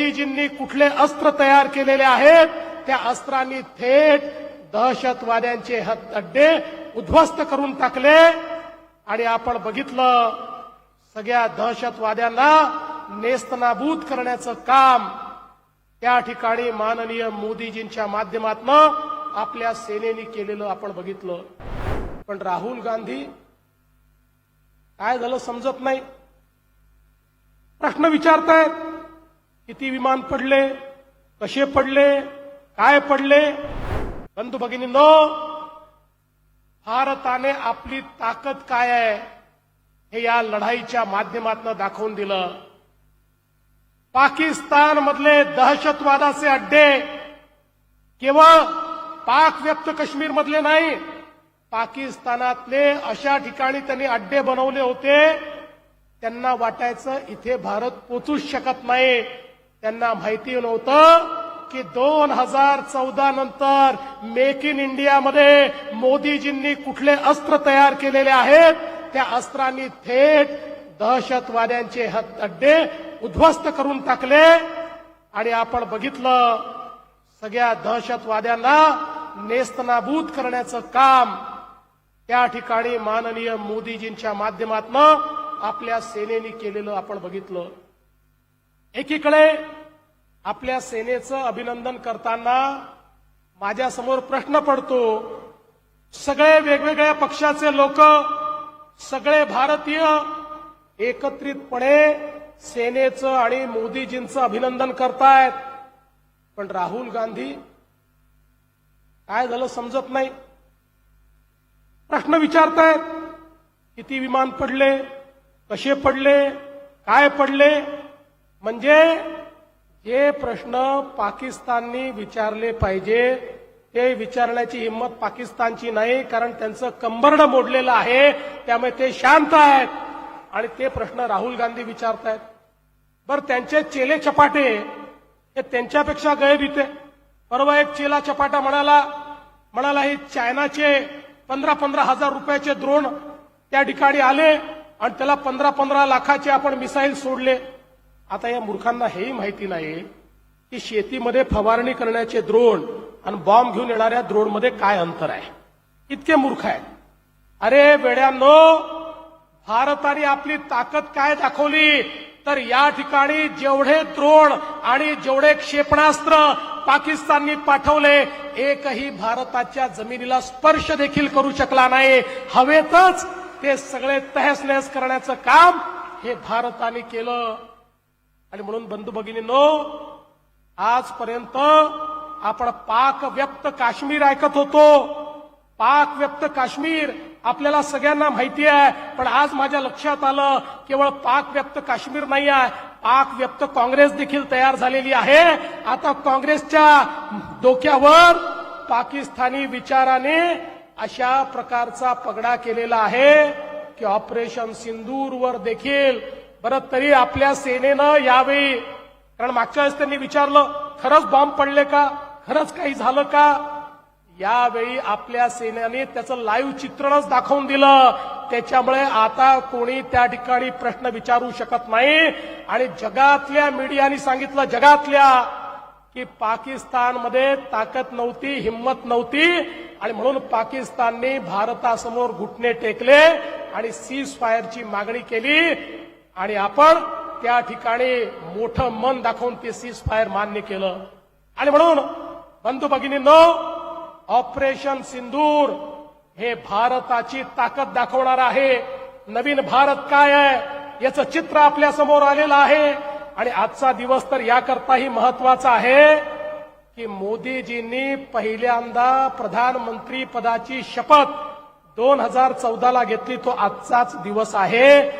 मोदीजींनी कुठले अस्त्र तयार केलेले आहेत? त्या अस्त्रांनी थेट दहशतवाद्यांचे अड्डे उद्ध्वस्त करून टाकले. आणि आपण बघितलं सगळ्या दहशतवाद्यांना नेस्तनाबूत करण्याचं काम त्या ठिकाणी माननीय मोदीजींच्या माध्यमातून आपल्या सेनेने केलेलं आपण बघितलं. पण राहुल गांधी काय झालं समजत नाही. प्रश्न विचारतायत. किती विमान पडले कसे पडले काय पडले? बंधू भगिनींनो भारताने आपली ताकद काय आहे हे या लढाईच्या माध्यमातून दाखवून दिलं. पाकिस्तान मधले दहशतवादाचे अड्डे केवळ पाक व्यक्त काश्मीर मधले नाही पाकिस्तानातले अशा ठिकाणी त्यांनी अड्डे बनवले होते त्यांना वाटायचं इथे भारत पोचूच शकत नाही. त्यांना माहिती नव्हतं की दोन हजार चौदा नंतर मेक इन इंडियामध्ये मोदीजींनी कुठले अस्त्र तयार केलेले आहेत? त्या अस्त्रांनी थेट दहशतवाद्यांचे हत- अड्डे उद्ध्वस्त करून टाकले. आणि आपण बघितलं सगळ्या दहशतवाद्यांना नेस्तनाबूत करण्याचं काम त्या ठिकाणी माननीय मोदीजींच्या माध्यमातून आपल्या सेनेने केलेलं आपण बघितलं. एकीकडे आपल्या सेनेचं अभिनंदन करताना माझ्यासमोर प्रश्न पडतो सगळे वेगवेगळ्या पक्षाचे लोक सगळे भारतीय एकत्रितपणे सेनेचं आणि मोदीजींचं अभिनंदन करतायत. पण राहुल गांधी काय झालं समजत नाही. प्रश्न विचारतायत किती विमान पडले कसे पडले काय पडले म्हणजे जे प्रश्न पाकिस्ताननी विचारले पाहिजे. ते विचारण्याची हिंमत पाकिस्तानची नाही कारण त्यांचं कंबरड मोडलेलं आहे. त्यामुळे ते शांत आहेत. आणि ते प्रश्न राहुल गांधी विचारतायत. बरं त्यांचे चेले चपाटे हे त्यांच्यापेक्षा गैररीते परवा एक चेला चपाटा म्हणाला म्हणाला हे चायनाचे पंधरा पंधरा हजार रुपयाचे द्रोण त्या ठिकाणी आले आणि त्याला पंधरा पंधरा लाखाचे आपण मिसाईल सोडले. आता या मूर्खांना हेही माहिती नाही की शेतीमध्ये फवारणी करण्याचे द्रोण आणि बॉम्ब घेऊन येणाऱ्या द्रोणमध्ये काय अंतर आहे. इतके मूर्ख आहेत. अरे वेड्यांनो भारताने आपली ताकद काय दाखवली? तर या ठिकाणी जेवढे द्रोण आणि जेवढे क्षेपणास्त्र पाकिस्ताननी पाठवले एकही भारताच्या जमिनीला स्पर्श देखील करू शकला नाही. हवेतच ते सगळे तहस नहस करण्याचं काम हे भारताने केलं. आणि म्हणून बंधू भगिनींनो आजपर्यंत आपण पाक व्यक्त काश्मीर ऐकत होतो. पाक व्यक्त काश्मीर आपल्याला सगळ्यांना माहिती आहे पण आज माझ्या लक्षात आलं केवळ पाक व्यक्त काश्मीर नाही आहे पाक व्यक्त काँग्रेस देखील तयार झालेली आहे. आता काँग्रेसच्या डोक्यावर पाकिस्तानी विचाराने अशा प्रकारचा पगडा केलेला आहे की ऑपरेशन सिंदूरवर देखील बरं तरी आपल्या सेनेनं यावेळी कारण मागच्या वेळेस त्यांनी विचारलं खरंच बॉम्ब पडले का? खरंच काही झालं का? यावेळी आपल्या सेनेने त्याचं लाईव्ह चित्रणच दाखवून दिलं. त्याच्यामुळे आता कोणी त्या ठिकाणी प्रश्न विचारू शकत नाही. आणि जगातल्या मीडियाने सांगितलं जगातल्या की पाकिस्तानमध्ये ताकद नव्हती हिंमत नव्हती. आणि म्हणून पाकिस्तानने भारतासमोर घुटणे टेकले आणि सीज फायरची मागणी केली. आणि आपण त्या ठिकाणी मोठं मन दाखवून ते सीज फायर मान्य केलं. आणि म्हणून बंधू भगिनींनो ऑपरेशन सिंदूर हे भारताची ताकद दाखवणार आहे. नवीन भारत काय आहे याचं चित्र आपल्यासमोर आलेलं आहे. आणि आजचा दिवस तर याकरताही महत्त्वाचा आहे की मोदीजींनी पहिल्यांदा प्रधानमंत्री पदाची शपथ दोन हजार चौदाला घेतली. तो आजचाच दिवस आहे.